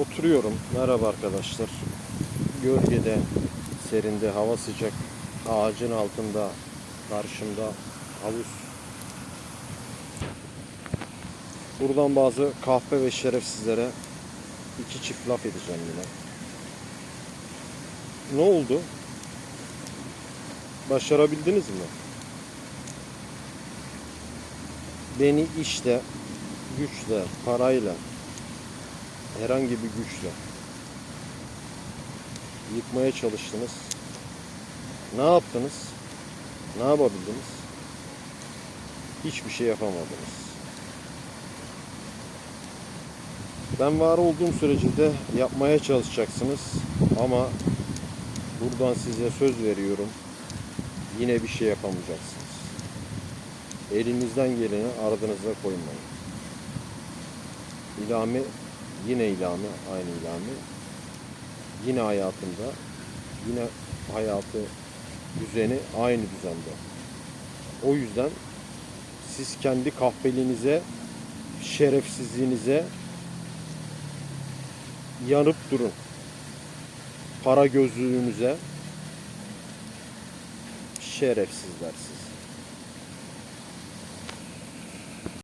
Oturuyorum. Merhaba arkadaşlar. Gölgede, serinde, hava sıcak. Ağacın altında, karşımda havuz. Buradan bazı kahpe ve şerefsizlere iki çift laf edeceğim yine. Ne oldu? Başarabildiniz mi? Beni işte, güçle, parayla, herhangi bir güçle yıkmaya çalıştınız. Ne yaptınız? Ne yapabildiniz? Hiçbir şey yapamadınız. Ben var olduğum sürece de yapmaya çalışacaksınız ama buradan size söz veriyorum. Yine bir şey yapamayacaksınız. Elinizden geleni ardınıza koymayın. İlhami yine ilhami, aynı ilhami. Yine hayatında, yine hayatı düzeni aynı düzende. O yüzden siz kendi kahpeliğinize, şerefsizliğinize yanıp durun. Para gözlülüğünüze şerefsizler siz.